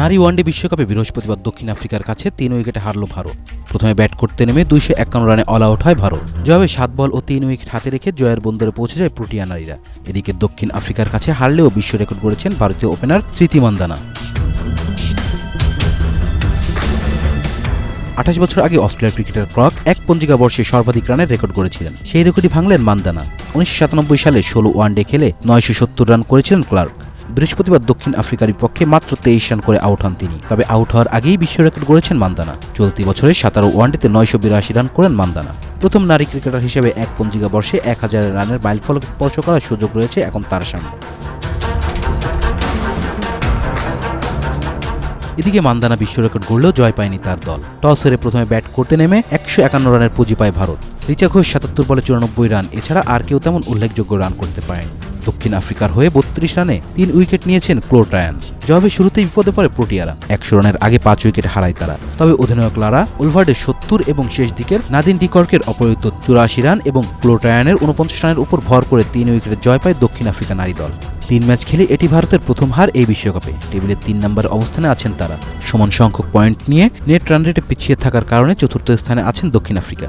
নারী ওয়ানডে বিশ্বকাপে বৃহস্পতিবার দক্ষিণ আফ্রিকার কাছে তিন উইকেটে হারল ভারত। প্রথমে ব্যাট করতে নেমে দুইশো একান্ন রানে অল আউট হয় ভারত। জবাবে সাত বল ও তিন উইকেট হাতে রেখে জয়ের বন্দরে পৌঁছে যায় প্রোটিয়া নারীরা। এদিকে দক্ষিণ আফ্রিকার কাছে হারলেও বিশ্ব রেকর্ড গড়েছেন ভারতীয় ওপেনার স্মৃতি মান্দানা। আঠাশ বছর আগে অস্ট্রেলিয়ার ক্রিকেটার ক্রক এক পঞ্জিকা বর্ষে সর্বাধিক রানের রেকর্ড করেছিলেন সেই রেকর্ডই ভাঙলেন মান্দানা। উনিশশো সাতানব্বই সালে ষোলো ওয়ানডে খেলে নয়শো সত্তর রান করেছিলেন ক্লার্ক। বৃহস্পতিবার দক্ষিণ আফ্রিকার বিপক্ষে মাত্র তেইশ রান করে আউট হন তিনি। তবে আউট হওয়ার আগেই বিশ্ব রেকর্ড গড়েছেন মান্দানা। চলতি বছরের সাতারো ওয়ানডেতে নয়শো বিরাশি রান করেন মান্দানা। প্রথম নারী ক্রিকেটার হিসেবে এক পঞ্জিকা বর্ষে এক হাজার রানের মাইলফলক স্পর্শ করার সুযোগ রয়েছে এখন তার সামনে। এদিকে মান্দানা বিশ্ব রেকর্ড গড়লেও জয় পায়নি তার দল। টস হেরে প্রথমে ব্যাট করতে নেমে একশো একান্ন রানের পুঁজি পায় ভারত। রিচা ঘোষ সাতাত্তর বলে চুরানব্বই রান, এছাড়া আর কেউ তেমন উল্লেখযোগ্য রান করতে পারেনি। দক্ষিণ আফ্রিকার হয়ে বত্রিশ রানে তিন উইকেট নিয়েছেন ক্লোট রায়ান। জবাবে শুরুতেই বিপদে পড়ে প্রোটিয়ারা একশো রানের আগে পাঁচ উইকেট হারায় তারা। তবে অধিনায়ক লারা উলভার্ডের সত্তর এবং শেষ দিকের নাদিন ডিকর্কের অপরিত চুরাশি রান এবং ক্লোট রায়ানের উনপঞ্চাশ রানের উপর ভর করে তিন উইকেটে জয় পায় দক্ষিণ আফ্রিকা নারী দল। তিন ম্যাচ খেলে এটি ভারতের প্রথম হার এই বিশ্বকাপে। টেবিলের তিন নম্বর অবস্থানে আছেন তারা। সমান সংখ্যক পয়েন্ট নিয়ে নেট রান রেটে পিছিয়ে থাকার কারণে চতুর্থ স্থানে আছেন দক্ষিণ Africa.